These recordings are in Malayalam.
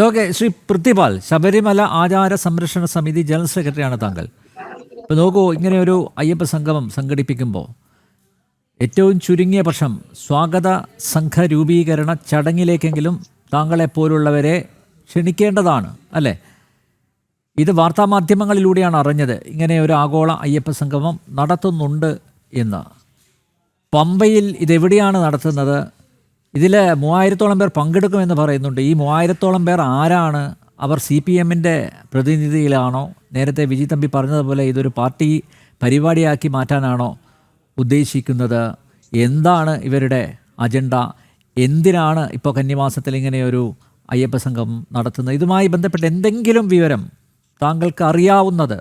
ഓക്കെ ശ്രീ പൃഥ്വിപാൽ ശബരിമല ആചാര സംരക്ഷണ സമിതി ജനറൽ സെക്രട്ടറിയാണ് താങ്കൾ. ഇപ്പോൾ നോക്കൂ ഇങ്ങനെ ഒരു അയ്യപ്പ സംഗമം സംഘടിപ്പിക്കുമ്പോൾ ഏറ്റവും ചുരുങ്ങിയ പക്ഷം സ്വാഗത സംഘ രൂപീകരണ ചടങ്ങിലേക്കെങ്കിലും താങ്കളെപ്പോലുള്ളവരെ ക്ഷണിക്കേണ്ടതാണ് അല്ലേ? ഇത് വാർത്താമാധ്യമങ്ങളിലൂടെയാണ് അറിഞ്ഞത്. ഇങ്ങനെ ഒരു ആഗോള അയ്യപ്പ സംഗമം നടത്തുന്നുണ്ട് എന്ന്. പമ്പയിൽ ഇതെവിടെയാണ് നടത്തുന്നത്? ഇതിൽ മൂവായിരത്തോളം പേർ പങ്കെടുക്കുമെന്ന് പറയുന്നുണ്ട്. ഈ മൂവായിരത്തോളം പേർ ആരാണ്? അവർ സി പി എമ്മിന്റെ പ്രതിനിധിയിലാണോ? നേരത്തെ വിജി തമ്പി പറഞ്ഞതുപോലെ ഇതൊരു പാർട്ടി പരിപാടിയാക്കി മാറ്റാനാണോ ഉദ്ദേശിക്കുന്നത്? എന്താണ് ഇവരുടെ അജണ്ട? എന്തിനാണ് ഇപ്പോൾ കന്നിമാസത്തിൽ ഇങ്ങനെയൊരു അയ്യപ്പ സംഘം നടത്തുന്നത്? ഇതുമായി ബന്ധപ്പെട്ട് എന്തെങ്കിലും വിവരം താങ്കൾക്ക് അറിയാവുന്നത്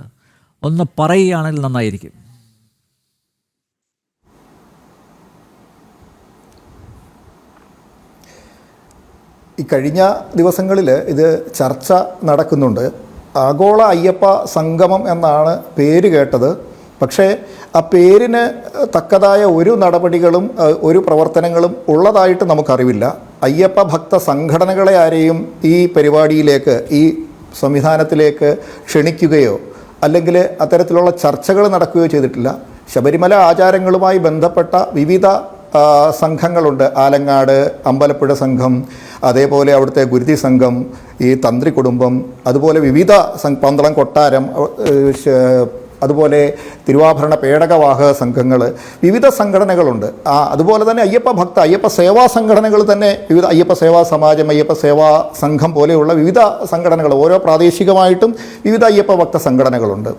ഒന്ന് പറയുകയാണെങ്കിൽ നന്നായിരിക്കും. ഈ കഴിഞ്ഞ ദിവസങ്ങളിൽ ഇത് ചർച്ച നടക്കുന്നുണ്ട്. ആഗോള അയ്യപ്പ സംഗമം എന്നാണ് പേര് കേട്ടത്. പക്ഷേ ആ പേരിന് തക്കതായ ഒരു നടപടികളും ഒരു പ്രവർത്തനങ്ങളും ഉള്ളതായിട്ട് നമുക്കറിവില്ല. അയ്യപ്പ ഭക്ത സംഘടനകളെ ആരെയും ഈ പരിപാടിയിലേക്ക് ഈ സംവിധാനത്തിലേക്ക് ക്ഷണിക്കുകയോ അല്ലെങ്കിൽ അത്തരത്തിലുള്ള ചർച്ചകൾ നടക്കുകയോ ചെയ്തിട്ടില്ല. ശബരിമല ആചാരങ്ങളുമായി ബന്ധപ്പെട്ട വിവിധ സംഘങ്ങളുണ്ട്. ആലങ്ങാട് അമ്പലപ്പുഴ സംഘം അതേപോലെ അവിടുത്തെ ഗുരുതി സംഘം ഈ തന്ത്രി കുടുംബം അതുപോലെ വിവിധ പന്തളം കൊട്ടാരം അതുപോലെ തിരുവാഭരണ പേടകവാഹക സംഘങ്ങൾ വിവിധ സംഘടനകളുണ്ട്. ആ അതുപോലെ തന്നെ അയ്യപ്പ ഭക്ത അയ്യപ്പ സേവാ സംഘടനകൾ തന്നെ വിവിധ അയ്യപ്പ സേവാ സമാജം അയ്യപ്പ സേവാ സംഘം പോലെയുള്ള വിവിധ സംഘടനകൾ ഓരോ പ്രാദേശികമായിട്ടും വിവിധ അയ്യപ്പ ഭക്ത സംഘടനകളുണ്ട്.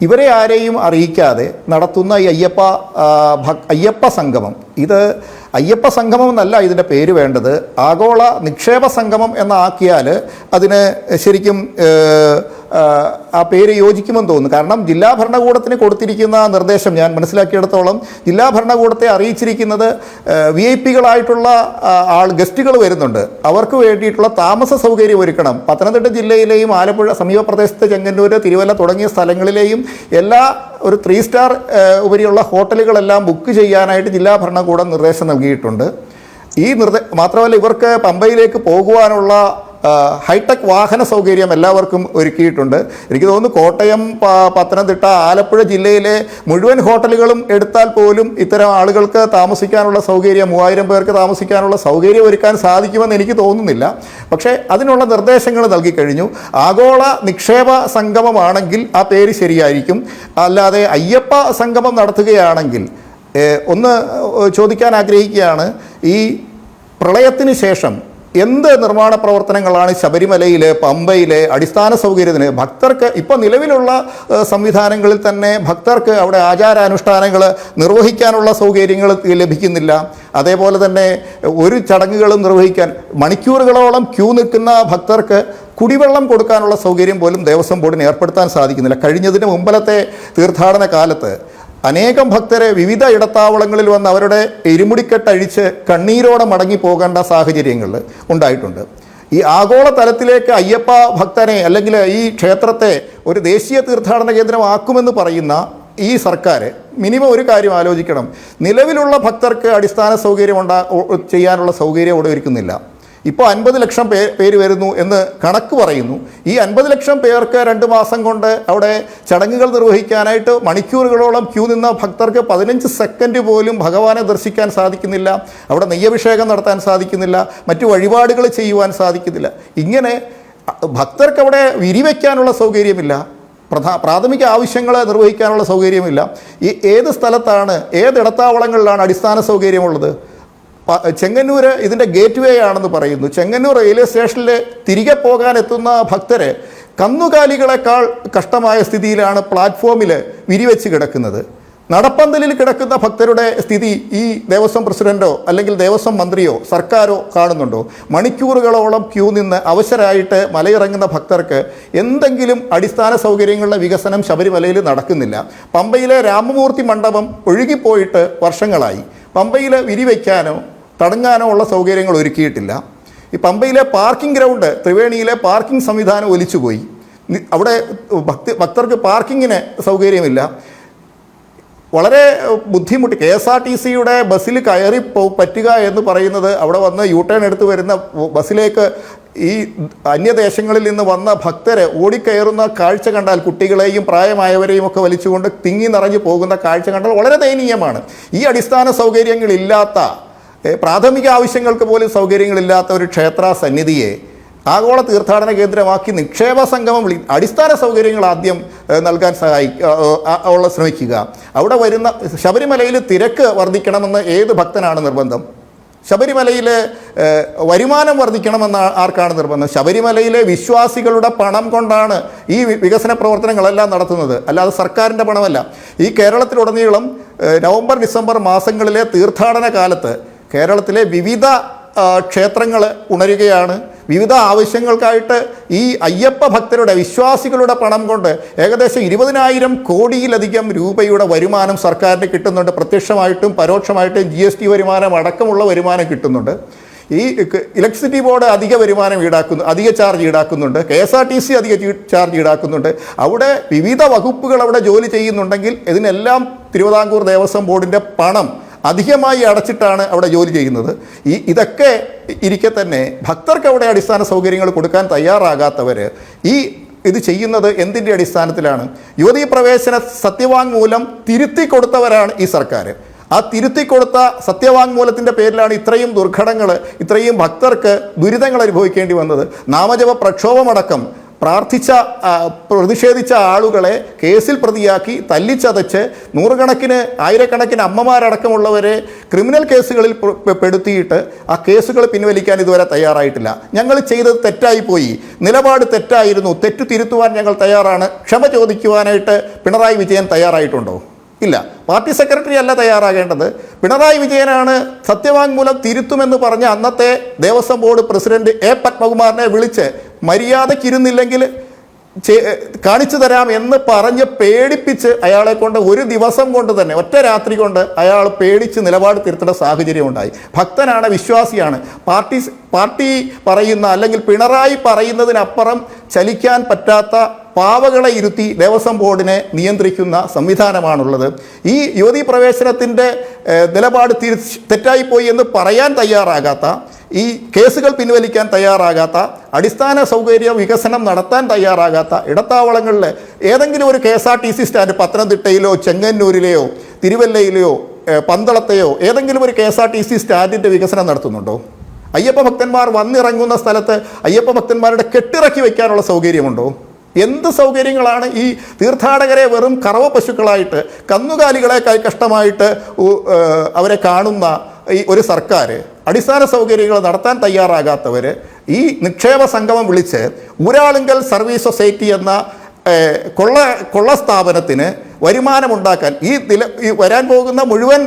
ഇവരെ ആരെയും അറിയിക്കാതെ നടത്തുന്ന ഈ അയ്യപ്പ അയ്യപ്പ സംഗമം. ഇത് അയ്യപ്പ സംഗമം എന്നല്ല ഇതിന്റെ പേര് വേണ്ടത്. ആഗോള നിക്ഷേപ സംഗമം എന്നാക്കിയാൽ അതിന് ശരിക്കും ആ, പേര് യോജിക്കുമെന്ന് തോന്നുന്നു. കാരണം ജില്ലാ ഭരണകൂടത്തിന് കൊടുത്തിരിക്കുന്ന നിർദ്ദേശം ഞാൻ മനസ്സിലാക്കിയിടത്തോളം ജില്ലാ ഭരണകൂടത്തെ അറിയിച്ചിരിക്കുന്നത് വി ഐ പികളായിട്ടുള്ള ആൾ ഗസ്റ്റുകൾ വരുന്നുണ്ട്. അവർക്ക് വേണ്ടിയിട്ടുള്ള താമസ സൗകര്യം ഒരുക്കണം. പത്തനംതിട്ട ജില്ലയിലെയും ആലപ്പുഴ സമീപ പ്രദേശത്തെ ചെങ്ങന്നൂർ തിരുവല്ല തുടങ്ങിയ സ്ഥലങ്ങളിലെയും എല്ലാ ഒരു ത്രീ സ്റ്റാർ ഉപരിയുള്ള ഹോട്ടലുകളെല്ലാം ബുക്ക് ചെയ്യാനായിട്ട് ജില്ലാ ഭരണകൂടം നിർദ്ദേശം നൽകിയിട്ടുണ്ട്. ഈ നിർദ്ദേ മാത്രമല്ല ഇവർക്ക് പമ്പയിലേക്ക് പോകുവാനുള്ള ഹൈടെക് വാഹന സൗകര്യം എല്ലാവർക്കും ഒരുക്കിയിട്ടുണ്ട്. എനിക്ക് തോന്നുന്നു കോട്ടയം പത്തനംതിട്ട ആലപ്പുഴ ജില്ലയിലെ മുഴുവൻ ഹോട്ടലുകളും എടുത്താൽ പോലും ഇത്തരം ആളുകൾക്ക് താമസിക്കാനുള്ള സൗകര്യം മൂവായിരം പേർക്ക് താമസിക്കാനുള്ള സൗകര്യം ഒരുക്കാൻ സാധിക്കുമെന്ന് എനിക്ക് തോന്നുന്നില്ല. പക്ഷേ അതിനുള്ള നിർദ്ദേശങ്ങൾ നൽകിക്കഴിഞ്ഞു ആഗോള നിക്ഷേപ സംഗമമാണെങ്കിൽ ആ പേര് ശരിയായിരിക്കും. അല്ലാതെ അയ്യപ്പ സംഗമം നടത്തുകയാണെങ്കിൽ ഒന്ന് ചോദിക്കാൻ ആഗ്രഹിക്കുകയാണ്. ഈ പ്രളയത്തിന് ശേഷം എന്ത് നിർമ്മാണ പ്രവർത്തനങ്ങളാണ് ശബരിമലയിലെ പമ്പയിലെ അടിസ്ഥാന സൗകര്യത്തിന്? ഭക്തർക്ക് ഇപ്പോൾ നിലവിലുള്ള സംവിധാനങ്ങളിൽ തന്നെ ഭക്തർക്ക് അവിടെ ആചാരാനുഷ്ഠാനങ്ങൾ നിർവഹിക്കാനുള്ള സൗകര്യങ്ങൾ ലഭിക്കുന്നില്ല. അതേപോലെ തന്നെ ഒരു ചടങ്ങുകളും നിർവഹിക്കാൻ മണിക്കൂറുകളോളം ക്യൂ നിൽക്കുന്ന ഭക്തർക്ക് കുടിവെള്ളം കൊടുക്കാനുള്ള സൗകര്യം പോലും ദേവസ്വം ബോർഡിന് ഏർപ്പെടുത്താൻ സാധിക്കുന്നില്ല. കഴിഞ്ഞതിന് മുമ്പലത്തെ തീർത്ഥാടന കാലത്ത് അനേകം ഭക്തരെ വിവിധ ഇടത്താവളങ്ങളിൽ വന്ന് അവരുടെ ഇരുമുടിക്കെട്ടഴിച്ച് കണ്ണീരോടെ മടങ്ങി പോകേണ്ട സാഹചര്യങ്ങൾ ഉണ്ടായിട്ടുണ്ട്. ഈ ആഗോള തലത്തിലേക്ക് അയ്യപ്പ ഭക്തനെ അല്ലെങ്കിൽ ഈ ക്ഷേത്രത്തെ ഒരു ദേശീയ തീർത്ഥാടന കേന്ദ്രമാക്കുമെന്ന് പറയുന്ന ഈ സർക്കാർ മിനിമം ഒരു കാര്യം ആലോചിക്കണം. നിലവിലുള്ള ഭക്തർക്ക് അടിസ്ഥാന സൗകര്യം ഉണ്ടാ ചെയ്യാനുള്ള സൗകര്യം ഇവിടെ ഒരുക്കുന്നില്ല. ഇപ്പോൾ അൻപത് ലക്ഷം പേ പേര് വരുന്നു എന്ന് കണക്ക് പറയുന്നു. ഈ അൻപത് ലക്ഷം പേർക്ക് രണ്ട് മാസം കൊണ്ട് അവിടെ ചടങ്ങുകൾ നിർവഹിക്കാനായിട്ട് മണിക്കൂറുകളോളം ക്യൂ നിന്ന ഭക്തർക്ക് പതിനഞ്ച് സെക്കൻഡ് പോലും ഭഗവാനെ ദർശിക്കാൻ സാധിക്കുന്നില്ല. അവിടെ നെയ്യഭിഷേകം നടത്താൻ സാധിക്കുന്നില്ല. മറ്റു വഴിപാടുകൾ ചെയ്യുവാൻ സാധിക്കുന്നില്ല. ഇങ്ങനെ ഭക്തർക്ക് അവിടെ വിരിവെക്കാനുള്ള സൗകര്യമില്ല. പ്രധാ പ്രാഥമിക ആവശ്യങ്ങൾ നിർവഹിക്കാനുള്ള സൗകര്യമില്ല. ഈ ഏത് സ്ഥലത്താണ് ഏത് ഇടത്താവളങ്ങളിലാണ് അടിസ്ഥാന സൗകര്യമുള്ളത്? ചെങ്ങന്നൂർ ഇതിന്റെ ഗേറ്റ് വേ ആണെന്ന് പറയുന്നു. ചെങ്ങന്നൂർ റെയിൽവേ സ്റ്റേഷനിൽ തിരികെ പോകാൻ എത്തുന്ന ഭക്തരെ കന്നുകാലികളെക്കാൾ കഷ്ടമായ സ്ഥിതിയിലാണ് പ്ലാറ്റ്ഫോമിൽ വിരിവെച്ച് കിടക്കുന്നത്. നടപ്പന്തലിൽ കിടക്കുന്ന ഭക്തരുടെ സ്ഥിതി ഈ ദേവസ്വം പ്രസിഡന്റോ അല്ലെങ്കിൽ ദേവസ്വം മന്ത്രിയോ സർക്കാരോ കാണുന്നുണ്ടോ? മണിക്കൂറുകളോളം ക്യൂ നിന്ന് അവശരായിട്ട് മലയിറങ്ങുന്ന ഭക്തർക്ക് എന്തെങ്കിലും അടിസ്ഥാന സൗകര്യങ്ങളുടെ വികസനം ശബരിമലയിൽ നടക്കുന്നില്ല. പമ്പയിലെ രാമമൂർത്തി മണ്ഡപം ഒഴുകിപ്പോയിട്ട് വർഷങ്ങളായി. പമ്പയിൽ വിരിവയ്ക്കാനോ തടങ്ങാനോ ഉള്ള സൗകര്യങ്ങൾ ഒരുക്കിയിട്ടില്ല. ഈ പമ്പയിലെ പാർക്കിംഗ് ഗ്രൗണ്ട് ത്രിവേണിയിലെ പാർക്കിംഗ് സംവിധാനം ഒലിച്ചുപോയി. അവിടെ ഭക്തി ഭക്തർക്ക് പാർക്കിങ്ങിന് സൗകര്യമില്ല. വളരെ ബുദ്ധിമുട്ടി. കെ എസ് ആർ ടി സിയുടെ ബസ്സിൽ കയറി പറ്റുക എന്ന് പറയുന്നത് അവിടെ വന്ന് യു ടേൺ എടുത്ത് വരുന്ന ബസ്സിലേക്ക് ഈ അന്യദേശങ്ങളിൽ നിന്ന് വന്ന ഭക്തരെ ഓടിക്കയറുന്ന കാഴ്ച കണ്ടാൽ കുട്ടികളെയും പ്രായമായവരെയും ഒക്കെ വലിച്ചുകൊണ്ട് തിങ്ങി നിറഞ്ഞു പോകുന്ന കാഴ്ച കണ്ടാൽ വളരെ ദയനീയമാണ്. ഈ അടിസ്ഥാന സൗകര്യങ്ങളില്ലാത്ത പ്രാഥമിക ആവശ്യങ്ങൾക്ക് പോലും സൗകര്യങ്ങളില്ലാത്ത ഒരു ക്ഷേത്ര സന്നിധിയെ ആഗോള തീർത്ഥാടന കേന്ദ്രമാക്കി നിക്ഷേപ സംഗമം വിളി അടിസ്ഥാന സൗകര്യങ്ങൾ ആദ്യം നൽകാൻ സഹായി ഉള്ള ശ്രമിക്കുക. അവിടെ വരുന്ന ശബരിമലയിൽ തിരക്ക് വർദ്ധിക്കണമെന്ന് ഏത് ഭക്തനാണ് നിർബന്ധം? ശബരിമലയിലെ വരുമാനം വർദ്ധിക്കണമെന്ന് ആർക്കാണ് നിർബന്ധം? ശബരിമലയിലെ വിശ്വാസികളുടെ പണം കൊണ്ടാണ് ഈ വികസന പ്രവർത്തനങ്ങളെല്ലാം നടത്തുന്നത്. അല്ലാതെ സർക്കാരിന്റെ പണമല്ല. ഈ കേരളത്തിലുടനീളം നവംബർ ഡിസംബർ മാസങ്ങളിലെ തീർത്ഥാടന കാലത്ത് കേരളത്തിലെ വിവിധ ക്ഷേത്രങ്ങൾ ഉണരുകയാണ്. വിവിധ ആവശ്യങ്ങൾക്കായിട്ട് ഈ അയ്യപ്പ ഭക്തരുടെ വിശ്വാസികളുടെ പണം കൊണ്ട് ഏകദേശം ഇരുപതിനായിരം കോടിയിലധികം രൂപയുടെ വരുമാനം സർക്കാരിന് കിട്ടുന്നുണ്ട്. പ്രത്യക്ഷമായിട്ടും പരോക്ഷമായിട്ടും ജി എസ് ടി വരുമാനം അടക്കമുള്ള വരുമാനം കിട്ടുന്നുണ്ട്. ഈ ഇലക്ട്രിസിറ്റി ബോർഡ് അധിക വരുമാനം ഈടാക്കുന്നു അധിക charge ഈടാക്കുന്നുണ്ട്. K S R T C അധിക ചാർജ് ഈടാക്കുന്നുണ്ട്. അവിടെ വിവിധ വകുപ്പുകൾ അവിടെ ജോലി ചെയ്യുന്നുണ്ടെങ്കിൽ ഇതിനെല്ലാം തിരുവിതാംകൂർ ദേവസ്വം ബോർഡിന്റെ പണം അധികമായി അടച്ചിട്ടാണ് അവിടെ ജോലി ചെയ്യുന്നത്. ഈ ഇതൊക്കെ ഇരിക്കെ തന്നെ ഭക്തർക്ക് അവിടെ അടിസ്ഥാന സൗകര്യങ്ങൾ കൊടുക്കാൻ തയ്യാറാകാത്തവർ ഈ ഇത് ചെയ്യുന്നത് എന്തിന്റെ അടിസ്ഥാനത്തിലാണ്? യുവതീ പ്രവേശന സത്യവാങ്മൂലം തിരുത്തി കൊടുത്തവരാണ് ഈ സർക്കാർ ആ തിരുത്തി കൊടുത്ത സത്യവാങ്മൂലത്തിന്റെ പേരിലാണ് ഇത്രയും ദുർഘടങ്ങൾ ഇത്രയും ഭക്തർക്ക് ദുരിതങ്ങൾ അനുഭവിക്കേണ്ടി വന്നത്. നാമജപ പ്രക്ഷോഭമടക്കം പ്രാർത്ഥിച്ച പ്രതിഷേധിച്ച ആളുകളെ കേസിൽ പ്രതിയാക്കി തല്ലിച്ചതച്ച് നൂറുകണക്കിന് ആയിരക്കണക്കിന് അമ്മമാരടക്കമുള്ളവരെ ക്രിമിനൽ കേസുകളിൽ പെടുത്തിയിട്ട് ആ കേസുകൾ പിൻവലിക്കാൻ ഇതുവരെ തയ്യാറായിട്ടില്ല. ഞങ്ങൾ ചെയ്തത് തെറ്റായിപ്പോയി നിലപാട് തെറ്റായിരുന്നു. തെറ്റു തിരുത്തുവാൻ ഞങ്ങൾ തയ്യാറാണ്. ക്ഷമ ചോദിക്കുവാനായിട്ട് പിണറായി വിജയൻ തയ്യാറായിട്ടുണ്ടോ? ഇല്ല. പാർട്ടി സെക്രട്ടറി അല്ല തയ്യാറാകേണ്ടത്. പിണറായി വിജയനാണ് സത്യവാങ്മൂലം തിരുത്തുമെന്ന് പറഞ്ഞ അന്നത്തെ ദേവസ്വം ബോർഡ് പ്രസിഡന്റ് എ പത്മകുമാറിനെ വിളിച്ച് മര്യാദയ്ക്കിരുന്നില്ലെങ്കിൽ കാണിച്ചു തരാം എന്ന് പറഞ്ഞ് പേടിപ്പിച്ച് അയാളെ കൊണ്ട് ഒരു ദിവസം കൊണ്ട് തന്നെ ഒറ്റ രാത്രി കൊണ്ട് അയാൾ പേടിച്ച് നിലപാട് തിരുത്തേണ്ട സാഹചര്യം ഉണ്ടായി. ഭക്തനാണ് വിശ്വാസിയാണ്. പാർട്ടി പാർട്ടി പറയുന്ന അല്ലെങ്കിൽ പിണറായി പറയുന്നതിനപ്പുറം ചലിക്കാൻ പറ്റാത്ത പാവകളെ ഇരുത്തി ദേവസ്വം ബോർഡിനെ നിയന്ത്രിക്കുന്ന സംവിധാനമാണുള്ളത്. ഈ യുവതി പ്രവേശനത്തിന്റെ നിലപാട് തിരി തെറ്റായിപ്പോയി എന്ന് പറയാൻ തയ്യാറാകാത്ത ഈ കേസുകൾ പിൻവലിക്കാൻ തയ്യാറാകാത്ത അടിസ്ഥാന സൗകര്യ വികസനം നടത്താൻ തയ്യാറാകാത്ത ഇടത്താവളങ്ങളിൽ ഏതെങ്കിലും ഒരു K S R T C stand പത്തനംതിട്ടയിലോ ചെങ്ങന്നൂരിലെയോ തിരുവല്ലയിലെയോ പന്തളത്തെയോ ഏതെങ്കിലും ഒരു K S R T C സ്റ്റാൻഡിന്റെ വികസനം നടത്തുന്നുണ്ടോ? അയ്യപ്പ ഭക്തന്മാർ വന്നിറങ്ങുന്ന സ്ഥലത്ത് അയ്യപ്പ ഭക്തന്മാരുടെ കെട്ടിറക്കി വയ്ക്കാനുള്ള സൗകര്യമുണ്ടോ? എന്ത് സൗകര്യങ്ങളാണ് ഈ തീർത്ഥാടകരെ വെറും കറവ പശുക്കളായിട്ട് കന്നുകാലികളെ കഷ്ടമായിട്ട് അവരെ കാണുന്ന ഈ ഒരു സർക്കാർ അടിസ്ഥാന സൗകര്യങ്ങൾ നടത്താൻ തയ്യാറാകാത്തവർ ഈ നിക്ഷേപ സംഗമം വിളിച്ച് ഊരാളുങ്കൽ സർവീസ് സൊസൈറ്റി എന്ന കൊള്ള കൊള്ള സ്ഥാപനത്തിന് വരുമാനമുണ്ടാക്കാൻ ഈ നില ഈ വരാൻ പോകുന്ന മുഴുവൻ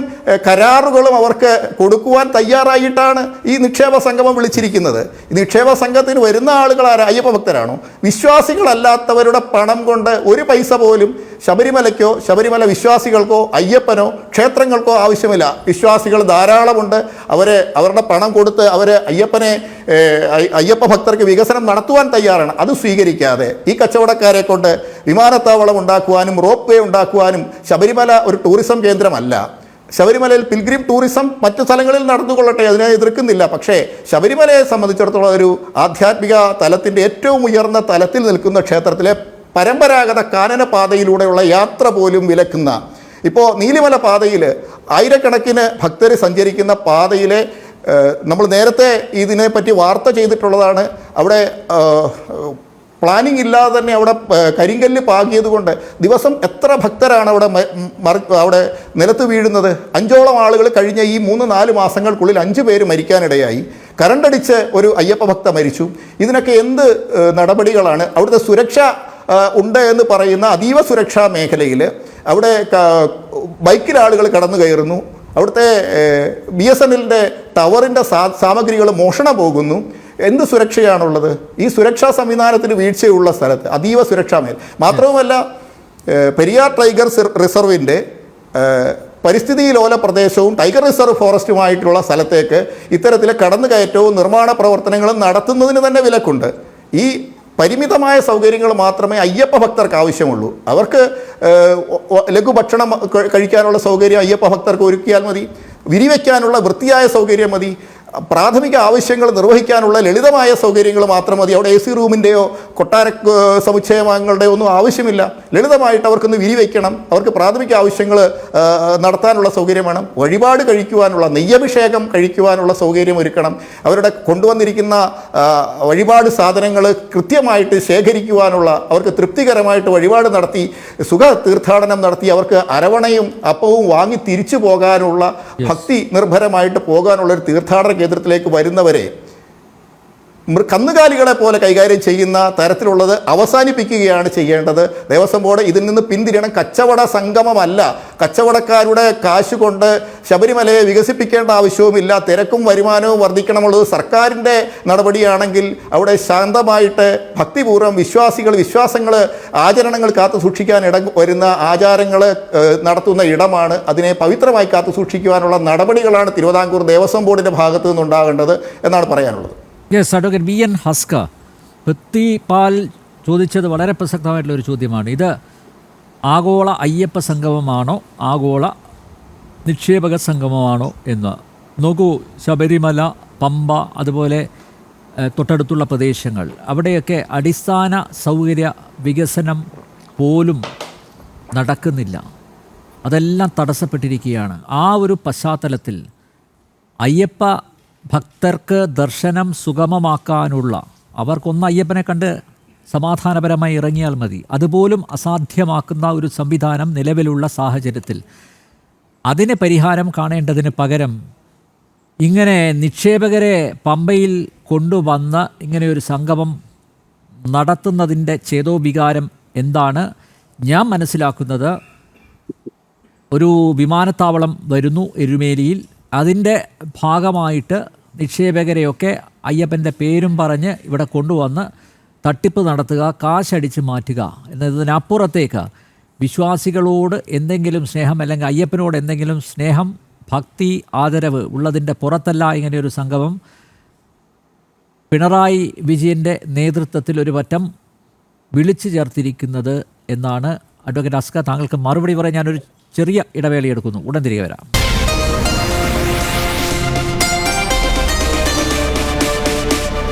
കരാറുകളും അവർക്ക് കൊടുക്കുവാൻ തയ്യാറായിട്ടാണ് ഈ നിക്ഷേപ സംഗമം വിളിച്ചിരിക്കുന്നത്. ഈ നിക്ഷേപ സംഘത്തിന് വരുന്ന ആളുകൾ ആരാ? അയ്യപ്പ ഭക്തരാണോ? വിശ്വാസികളല്ലാത്തവരുടെ പണം കൊണ്ട് ഒരു പൈസ പോലും ശബരിമലയ്ക്കോ ശബരിമല വിശ്വാസികൾക്കോ അയ്യപ്പനോ ക്ഷേത്രങ്ങൾക്കോ ആവശ്യമില്ല. വിശ്വാസികൾ ധാരാളമുണ്ട്. അവരെ അവരുടെ പണം കൊടുത്ത് അവർ അയ്യപ്പനെ അയ്യപ്പ ഭക്തർക്ക് വികസനം നടത്തുവാൻ തയ്യാറാണ്. അത് സ്വീകരിക്കാതെ ഈ കച്ചവടക്കാരെ കൊണ്ട് വിമാനത്താവളം ഉണ്ടാക്കുവാനും റോപ്പ് വേ ഉണ്ടാക്കുവാനും ശബരിമല ഒരു ടൂറിസം കേന്ദ്രമല്ല. ശബരിമലയിൽ പിൽഗ്രിം ടൂറിസം മറ്റു സ്ഥലങ്ങളിൽ നടന്നുകൊള്ളട്ടെ അതിനെ എതിർക്കുന്നില്ല. പക്ഷേ ശബരിമലയെ സംബന്ധിച്ചിടത്തോളം ഒരു ആധ്യാത്മിക തലത്തിന്റെ ഏറ്റവും ഉയർന്ന തലത്തിൽ നിൽക്കുന്ന ക്ഷേത്രത്തിലെ പരമ്പരാഗത കാനന പാതയിലൂടെയുള്ള യാത്ര പോലും വിലക്കുന്ന ഇപ്പോൾ നീലിമല പാതയിൽ ആയിരക്കണക്കിന് ഭക്തർ സഞ്ചരിക്കുന്ന പാതയിലെ നമ്മൾ നേരത്തെ ഇതിനെപ്പറ്റി വാർത്ത ചെയ്തിട്ടുള്ളതാണ്. അവിടെ പ്ലാനിങ് ഇല്ലാതെ തന്നെ അവിടെ കരിങ്കല്ല് പാകിയത് കൊണ്ട് ദിവസം എത്ര ഭക്തരാണ് അവിടെ അവിടെ നിലത്ത് വീഴുന്നത്? അഞ്ചോളം ആളുകൾ കഴിഞ്ഞ ഈ മൂന്ന് നാല് മാസങ്ങൾക്കുള്ളിൽ അഞ്ച് പേര് മരിക്കാനിടയായി. കരണ്ടടിച്ച് ഒരു അയ്യപ്പ ഭക്ത മരിച്ചു. ഇതിനൊക്കെ എന്ത് നടപടികളാണ്? അവിടുത്തെ സുരക്ഷ ഉണ്ട് എന്ന് പറയുന്ന അതീവ സുരക്ഷാ മേഖലയിൽ അവിടെ ബൈക്കിൽ ആളുകൾ കടന്നു കയറുന്നു. അവിടുത്തെ ബി എസ് എൻ എല്ലിന്റെ ടവറിന്റെ സാ സാമഗ്രികൾ മോഷണം പോകുന്നു. എന്ത് സുരക്ഷയാണുള്ളത്? ഈ സുരക്ഷാ സംവിധാനത്തിന് വീഴ്ചയുള്ള സ്ഥലത്ത് അതീവ സുരക്ഷാ മേൽ മാത്രവുമല്ല പെരിയാർ ടൈഗർ സിർ- റിസർവിന്റെ പരിസ്ഥിതി ലോല പ്രദേശവും ടൈഗർ റിസർവ് ഫോറസ്റ്റുമായിട്ടുള്ള സ്ഥലത്തേക്ക് ഇത്തരത്തിലെ കടന്നുകയറ്റവും നിർമ്മാണ പ്രവർത്തനങ്ങളും നടത്തുന്നതിന് തന്നെ വിലക്കുണ്ട്. ഈ പരിമിതമായ സൗകര്യങ്ങൾ മാത്രമേ അയ്യപ്പ ഭക്തർക്ക് ആവശ്യമുള്ളൂ. അവർക്ക് ലഘുഭക്ഷണം കഴിക്കാനുള്ള സൗകര്യം അയ്യപ്പ ഭക്തർക്ക് ഒരുക്കിയാൽ മതി. വിരിവയ്ക്കാനുള്ള വൃത്തിയായ സൗകര്യം മതി. പ്രാഥമിക ആവശ്യങ്ങൾ നിർവഹിക്കാനുള്ള ലളിതമായ സൗകര്യങ്ങൾ മാത്രം മതി. അവിടെ എ സി റൂമിന്റെയോ കൊട്ടാര സമുച്ചയങ്ങളുടെയോ ഒന്നും ആവശ്യമില്ല. ലളിതമായിട്ട് അവർക്കൊന്ന് വിരിവയ്ക്കണം അവർക്ക് പ്രാഥമിക ആവശ്യങ്ങൾ നടത്താനുള്ള സൗകര്യം വേണം. വഴിപാട് കഴിക്കുവാനുള്ള നെയ്യഭിഷേകം കഴിക്കുവാനുള്ള സൗകര്യം ഒരുക്കണം. അവരുടെ കൊണ്ടുവന്നിരിക്കുന്ന വഴിപാട് സാധനങ്ങൾ കൃത്യമായിട്ട് ശേഖരിക്കുവാനുള്ള അവർക്ക് തൃപ്തികരമായിട്ട് വഴിപാട് നടത്തി സുഖ തീർത്ഥാടനം നടത്തി അവർക്ക് അരവണയും അപ്പവും വാങ്ങി തിരിച്ചു പോകാനുള്ള ഭക്തി നിർഭരമായിട്ട് പോകാനുള്ള ഒരു തീർത്ഥാടന കേന്ദ്രത്തിലേക്ക് വരുന്നവരെ കന്നുകാലികളെ പോലെ കൈകാര്യം ചെയ്യുന്ന തരത്തിലുള്ളത് അവസാനിപ്പിക്കുകയാണ് ചെയ്യേണ്ടത്. ദേവസ്വം ബോർഡ് ഇതിൽ നിന്ന് പിന്തിരിയണം. കച്ചവട സംഗമമല്ല. കച്ചവടക്കാരുടെ കാശ് കൊണ്ട് ശബരിമലയെ വികസിപ്പിക്കേണ്ട ആവശ്യവുമില്ല. തിരക്കും വരുമാനവും വർദ്ധിക്കണമുള്ളത് സർക്കാരിന്റെ നടപടിയാണെങ്കിൽ അവിടെ ശാന്തമായിട്ട് ഭക്തിപൂർവം വിശ്വാസികൾ വിശ്വാസങ്ങൾ ആചരണങ്ങൾ കാത്തു സൂക്ഷിക്കാൻ ഇട വരുന്ന ആചാരങ്ങൾ നടത്തുന്ന ഇടമാണ് അതിനെ പവിത്രമായി കാത്തു സൂക്ഷിക്കുവാനുള്ള നടപടികളാണ് തിരുവിതാംകൂർ ദേവസ്വം ബോർഡിന്റെ ഭാഗത്തു നിന്നുണ്ടാകേണ്ടത് എന്നാണ് പറയാനുള്ളത്. Yes advocate V N ഹസ്ക Prithvi Pal ചോദിച്ചത് വളരെ പ്രസക്തമായിട്ടുള്ള ഒരു ചോദ്യമാണ്. ഇത് ആഗോള അയ്യപ്പ സംഗമമാണോ ആഗോള നിക്ഷേപക സംഗമമാണോ എന്ന്. നോക്കൂ ശബരിമല പമ്പ അതുപോലെ തൊട്ടടുത്തുള്ള പ്രദേശങ്ങൾ. അവിടെയൊക്കെ അടിസ്ഥാന സൗകര്യ വികസനം പോലും നടക്കുന്നില്ല. അതെല്ലാം തടസ്സപ്പെട്ടിരിക്കുകയാണ്. ആ ഒരു പശ്ചാത്തലത്തിൽ അയ്യപ്പ ഭക്തർക്ക് ദർശനം സുഗമമാക്കാനുള്ള അവർക്കൊന്ന് അയ്യപ്പനെ കണ്ട് സമാധാനപരമായി ഇറങ്ങിയാൽ മതി. അതുപോലും അസാധ്യമാക്കുന്ന ഒരു സംവിധാനം നിലവിലുള്ള സാഹചര്യത്തിൽ. അതിന് പരിഹാരം കാണേണ്ടതിന് പകരം ഇങ്ങനെ നിക്ഷേപകരെ പമ്പയിൽ കൊണ്ടുവന്ന ഇങ്ങനെ ഒരു സംഗമം നടത്തുന്നതിന്റെ ചേതോവികാരം എന്താണ്? ഞാൻ മനസ്സിലാക്കുന്നത് ഒരു വിമാനത്താവളം വരുന്നു എരുമേലിയിൽ. അതിന്റെ ഭാഗമായിട്ട് നിക്ഷേപകരെയൊക്കെ അയ്യപ്പന്റെ പേരും പറഞ്ഞ് ഇവിടെ കൊണ്ടുവന്ന് തട്ടിപ്പ് നടത്തുക കാശടിച്ച് മാറ്റുക എന്നതിനപ്പുറത്തേക്ക് വിശ്വാസികളോട് എന്തെങ്കിലും സ്നേഹം അല്ലെങ്കിൽ അയ്യപ്പനോട് എന്തെങ്കിലും സ്നേഹം ഭക്തി ആദരവ് ഉള്ളതിന്റെ പുറത്തല്ല ഇങ്ങനെയൊരു സംഗമം. പിണറായി വിജയന്റെ നേതൃത്വത്തിൽ ഒരു പറ്റം വിളിച്ചു ചേർത്തിരിക്കുന്നത് എന്നാണ് അഡ്വക്കേറ്റ് അസ്ക താങ്കൾക്ക് മറുപടി പറയാൻ ഞാനൊരു ചെറിയ ഇടവേളയെടുക്കുന്നു. ഉടൻ തിരികെ വരാം.